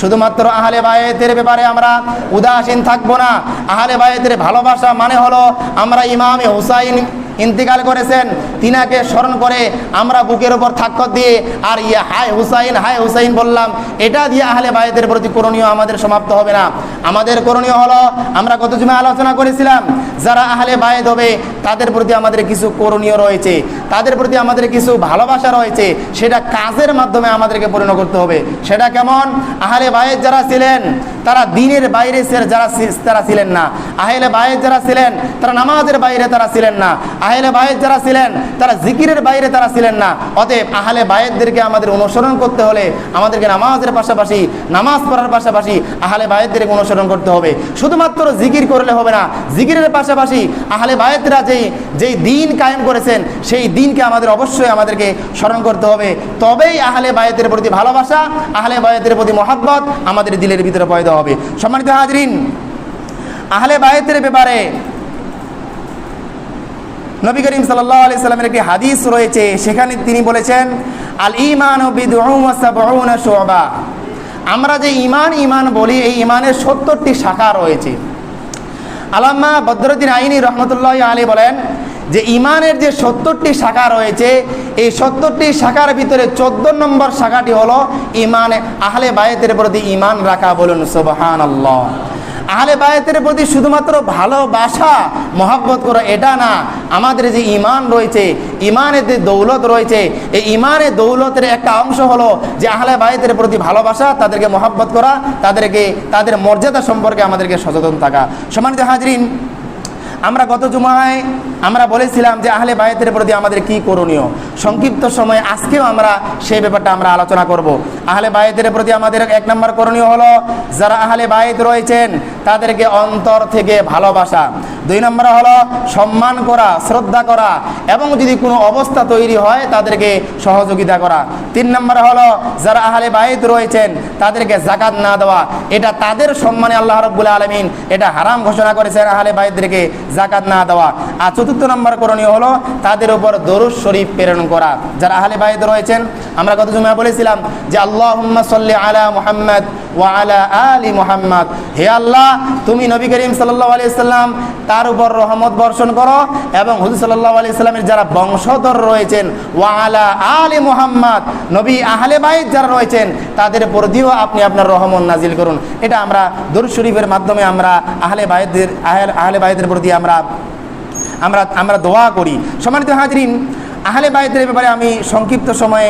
শুধুমাত্র আহলে বায়েতের ব্যাপারে আমরা উদাসীন থাকব না। আহলে বায়েতের ভালোবাসা মানে হলো আমরা ইমামে হুসাইন ইন্তিকাল করেছেন। তিনাকে স্মরণ করে আমরা বুকের ওপর থাক্কর দিয়ে, আর ইয়ে হায় হুসাইন হায় হুসাইন, বললাম, এটা দিয়ে আহলে বায়েতের প্রতি করণীয় আমাদের সমাপ্ত হবে না। আমাদের করণীয় হলো, আমরা গত জুমে আলোচনা করেছিলাম, যারা আহলে বায়েত হবে, তাদের প্রতি আমাদের কিছু করণীয় রয়েছে। তাদের প্রতি আমাদের কিছু ভালোবাসা রয়েছে। সেটা কাজের মাধ্যমে আমাদেরকে পরিণত করতে হবে। সেটা কেমন? আহলে বায়েত যারা ছিলেন, তারা দিনের বাইরে যারা তারা ছিলেন না। আহলে বায়েত যারা ছিলেন, তারা নামাজের বাইরে তারা ছিলেন না। আহলে বায়েত যারা ছিলেন, তারা জিকিরের বাইরে তারা ছিলেন না। অতএব আহলে বায়েতদেরকে আমাদের অনুসরণ করতে হলে আমাদেরকে নামাজের পাশাপাশি, নামাজ পড়ার পাশাপাশি আহলে বায়েতদেরকে অনুসরণ করতে হবে। শুধুমাত্র জিকির করলে হবে না, জিকিরের পাশাপাশি আহলে বায়েতরা যেই যেই দিন কায়েম করেছেন, সেই দিনকে আমাদের অবশ্যই আমাদেরকে স্মরণ করতে হবে। তবেই আহলে বায়েতের প্রতি ভালোবাসা, আহলে বায়েতের প্রতি মহাব্বত আমাদের দিলের ভিতরে পয়দা হবে। সম্মানিত হাজরিন, আহলে বায়েতের ব্যাপারে নবী করিম সাল্লাহ আলি সাল্লামের একটি হাদিস রয়েছে, সেখানে তিনি বলেছেন আল ইমান শোবা। আমরা যে ইমান ইমান বলি, এই ইমানের সত্তরটি শাখা রয়েছে। আলাম্মা বদরুদ্দিন আইনি রহমতুল্লাহ আলী বলেন যে ইমানের যে সত্তরটি শাখা রয়েছে, এই সত্তরটি শাখার ভিতরে চোদ্দ নম্বর শাখাটি হলো ইমান আহলে বায়েতের প্রতি ইমান রাখা বলুন সুবহান আল্লাহ আহলে বায়েতের প্রতি শুধুমাত্র ভালোবাসা মহাব্বত করা এটা না। আমাদের যে ইমান রয়েছে ইমানের যে দৌলত রয়েছে, এই ইমানের দৌলতের একটা অংশ হলো যে আহলে বায়েতের প্রতি ভালোবাসা, তাদেরকে মহাব্বত করা, তাদেরকে, তাদের মর্যাদা সম্পর্কে আমাদেরকে সচেতন থাকা। সম্মানিত হাজরিন, আমরা গত জুমায় আমরা বলেছিলাম যে আহলে বায়েতের প্রতি আমাদের কি করণীয়। সংক্ষিপ্ত সময়ে আজকেও আমরা সেই ব্যাপারটা আমরা আলোচনা করব। আহলে বায়েতের প্রতি আমাদের এক নম্বর করণীয় হলো, যারা আহলে বায়েত রয়েছেন তাদেরকে অন্তর থেকে ভালোবাসা। দুই নম্বর হলো সম্মান করা, শ্রদ্ধা করা এবং যদি কোনো অবস্থা তৈরি হয় তাদেরকে সহযোগিতা করা। তিন নম্বর হলো যারা আহলে বায়েত রয়েছেন, তাদেরকে জাকাত না দেওয়া। এটা তাদের সম্মানে আল্লাহ রব্বুল আলমিন এটা হারাম ঘোষণা করেছেন আহলে বায়েতদেরকে জাকাত না দেওয়া। আর চতুর্থ নম্বর করণীয় হলো তাদের উপর দরুদ শরীফ প্রেরণ করা। যারা আহলে বায়েত রয়েছেন, আমরা গত জুমা বলেছিলাম যে আল্লাহ সাল্লি আলা মুহাম্মদ ওয়া আলা মুহাম্মদ। হে আল্লাহ, তুমি নবী করিম সাল্লাহ আলি সাল্লাম তার উপর রহমত বর্ষণ করো এবং হুজুর সাল্লাহ আলি সাল্লামের যারা বংশধর রয়েছেন, ওয়া আলা মুহাম্মদ, নবী আহলে বাইত যারা রয়েছেন, তাদের প্রতিও আপনি আপনার রহমত নাজিল করুন। এটা আমরা দরুদ শরীফের মাধ্যমে আমরা আহলে বায়েদের আহলে বায়েদের প্রতি আমরা আমরা আমরা দোয়া করি। সম্মানিত হাজরিন, আহলে বায়েতের ব্যাপারে আমি সংক্ষিপ্ত সময়ে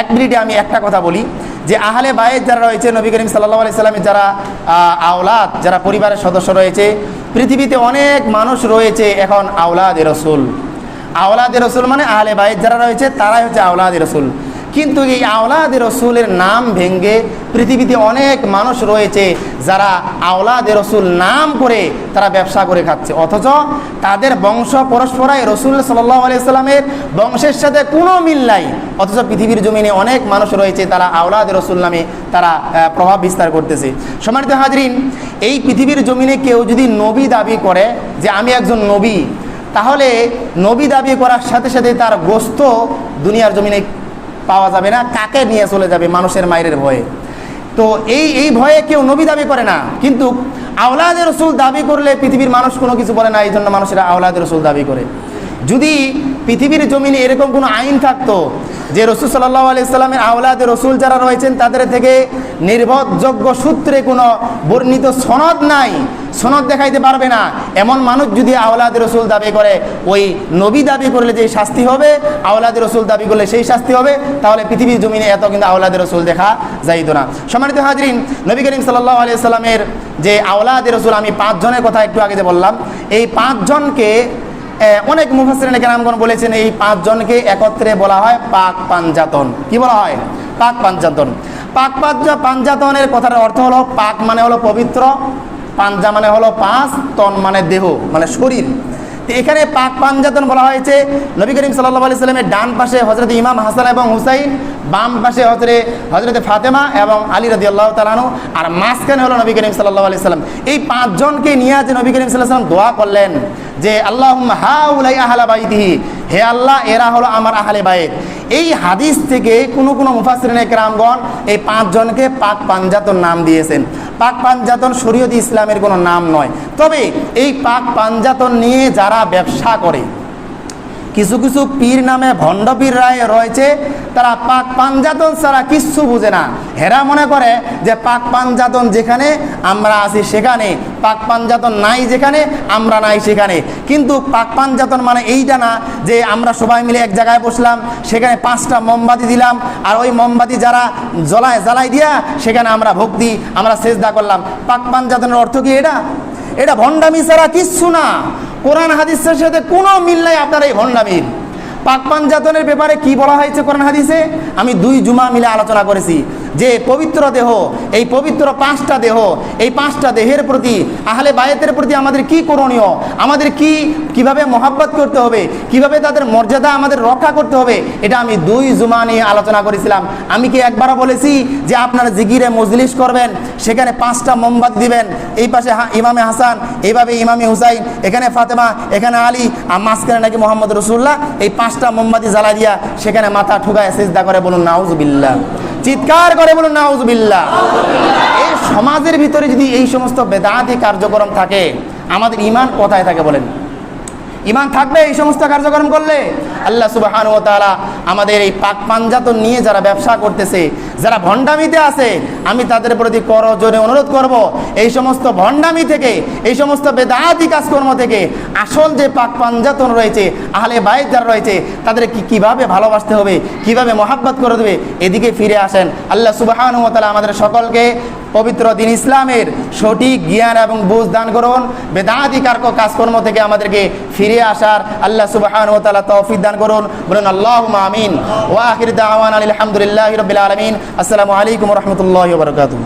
এক মিনিটে আমি একটা কথা বলি, যে আহলে বায়ের যারা রয়েছে, নবী করিম সাল্লাহ আলি সাল্লামের যারা আওলাদ, যারা পরিবারের সদস্য রয়েছে, পৃথিবীতে অনেক মানুষ রয়েছে এখন আওলাদ রসুল। আওলাদ রসুল মানে আহলে বায়ের যারা রয়েছে, তারাই হচ্ছে আওলাদ রসুল। কিন্তু এই আওলাদ রসুলের নাম ভেঙ্গে পৃথিবীতে অনেক মানুষ রয়েছে যারা আওলাদ রসুল নাম করে তারা ব্যবসা করে খাচ্ছে। অথচ তাদের বংশ পরস্পরায় রসুল সাল্লাহ আলিয়াল্লামের বংশের সাথে কোনো মিল নাই। অথচ পৃথিবীর জমিনে অনেক মানুষ রয়েছে তারা আওলাদ রসুল নামে তারা প্রভাব বিস্তার করতেছে। সম্মানিত হাজরিন, এই পৃথিবীর জমিনে কেউ যদি নবী দাবি করে যে আমি একজন নবী, তাহলে নবী দাবি করার সাথে সাথে তার গোস্ত দুনিয়ার জমিনে পাওয়া যাবে না, কাকে নিয়ে চলে যাবে মানুষের মায়ের ভয়ে? তো এই এই ভয়ে কেউ নবী দাবি করে না, কিন্তু আওলাদের রসুল দাবি করলে পৃথিবীর মানুষ কোনো কিছু বলে না এই জন্য মানুষেরা আওলাদের রসুল দাবি করে। যদি পৃথিবীর জমিনে এরকম কোনো আইন থাকতো যে রসুল সাল্লাহ আলি সাল্লামের আওলাদের রসুল যারা রয়েছেন, তাদের থেকে নির্ভরযোগ্য সূত্রে কোনো বর্ণিত সনদ নাই। সনদ দেখাইতে পারবে না। এমন মানুষ যদি আওলাদ রসুল দাবি করে, ওই নবী দাবি করলে যে শাস্তি হবে, আওলাদ রসুল দাবি করলে সেই শাস্তি হবে, তাহলে পৃথিবীর জমিনে এত কিন্তু আওলাদ রসুল দেখা যাইত না। সম্মানিত হাজরিন, নবী করিম সাল্লাহ আলিয়া সাল্লামের যে আওলাদ রসুল, আমি পাঁচজনের কথা একটু আগে যে বললাম, এই পাঁচজনকে অনেক মুফাসিরিন কেরামগণ বলেছেন এই পাঁচজনকে একত্রে বলা হয় পাক পাঞ্জাতন। কি বলা হয়? পাক পাঞ্জাতন। পাক পাঞ্জা, পাঞ্জাতনের কথার অর্থ হলো পাক মানে হলো পবিত্র, পাঞ্জা মানে হলো পাঁচ, তন মানে দেহ মানে শরীর। তো এখানে পাক পাঞ্জাতন বলা হয়েছে। নবী করিম সাল্লাহ আলি সাল্লামের ডান পাশে হজরত ইমাম হাসান এবং হুসাইন, বাম পাশে হজরে হজরতে ফাতেমা এবং আলী রদি আল্লাহ তালানু আর মাঝখানে হলো নবী করিম সাল্লাহ আলি সাল্লাম। এই পাঁচজনকে নিয়ে যে নবী করিম সাল্লাহ সাল্লাম দোয়া করলেন যে আল্লাহ হা উলাই আহলা বাইতিহি। হে আল্লাহ, এরা হলো আমার আহলে বায়েত এই হাদিস থেকে কোনো কোনো মুফাসরিনে গ্রামগণ এই পাঁচজনকে পাক পাঞ্জাতন নাম দিয়েছেন। পাক পাঞ্জাতন শরীয়ত ইসলামের কোনো নাম নয়। তবে এই পাক পাঞ্জাতন নিয়ে যারা ব্যবসা করে কিছু কিছু পীর নামে ভণ্ড পীর রায় রয়েছে, তারা পাক পাঞ্জাতন ছাড়া কিচ্ছু বুঝে না। হেরা মনে করে যে পাক পাঞ্জাতন যেখানে, আমরা আছি সেখানে। পাক পাঞ্জাতন নাই যেখানে, আমরা নাই সেখানে। কিন্তু পাক পাঞ্জাতন মানে এইটা না যে আমরা সবাই মিলে এক জায়গায় বসলাম, সেখানে পাঁচটা মোমবাতি দিলাম, আর ওই মোমবাতি যারা জ্বলায় জ্বালাই দিয়া, সেখানে আমরা ভক্তি, আমরা সেজদা করলাম। পাক পাঞ্জাতনের অর্থ কি এটা? এটা ভণ্ডামি ছাড়া কিচ্ছু না। কোরআন হাদিসের সাথে কোনো মিল নাই আপনার এই হন্ডামির পাক পাঞ্জাতনের ব্যাপারে কি বলা হয়েছে কোরআন হাদিসে? আমি দুই জুমা মিলে আলোচনা করেছি। যে পবিত্র দেহ, এই পবিত্র পাঁচটা দেহ, এই পাঁচটা দেহের প্রতি, আহলে বায়েতের প্রতি আমাদের কি করণীয়? আমাদের কি, কীভাবে মহাব্বত করতে হবে? কীভাবে তাদের মর্যাদা আমাদের রক্ষা করতে হবে? এটা আমি দুই জুমা নিয়ে আলোচনা করেছিলাম। আমি কি একবারও বলেছি যে আপনারা জিগিরে মজলিস করবেন, সেখানে পাঁচটা মোমবাত দিবেন, এই পাশে ইমামে হাসান এইভাবে ইমামে হুসাইন, এখানে ফাতেমা, এখানে আলী, আর মাঝখানে নাকি মোহাম্মদ রসুল্লাহ, এই পাঁচটা মোমবাতি জ্বালা দিয়া সেখানে মাথা ঠুকায় সেজদা করে বলুন, নাউজুবিল্লাহ। চিৎকার করে বলুন নাউজবিল্লা এই সমাজের ভিতরে যদি এই সমস্ত বেদাতি কার্যক্রম থাকে, আমাদের ইমান কোথায় থাকে বলেন? ইমান থাকবে এই সমস্ত কার্যক্রম করলে? আল্লাহ সুবাহান ও তাআলা আমাদের এই পাক পাঞ্জাতন নিয়ে যারা ব্যবসা করতেছে, যারা ভণ্ডামিতে আছে, আমি তাদের প্রতি করজোরে অনুরোধ করব, এই সমস্ত ভণ্ডামি থেকে, এই সমস্ত বেদাতি কাজকর্ম থেকে আসল যে পাক পাঞ্জাতন রয়েছে, আহলে বাইত যারা রয়েছে তাদের কি কীভাবে ভালোবাসতে হবে, কীভাবে মহাব্বত করে দেবে, এদিকে ফিরে আসেন। আল্লাহ সুবাহান ও তাআলা আমাদের সকলকে পবিত্র দিন ইসলামের সঠিক জ্ঞান এবং বুঝ দান করুন। বেদাধিকার কাজকর্ম থেকে আমাদেরকে ফিরে আসার আল্লাহ সুবাহান ও তালা তৌফিক দান করুন। বলুন আল্লাহ আমিন। ও আহির দাওয়ান আলহামদুলিল্লাহ রবিল আলমিন। আসসালামু আলাইকুম রহমতুল্লাহ বারাকাতুহু।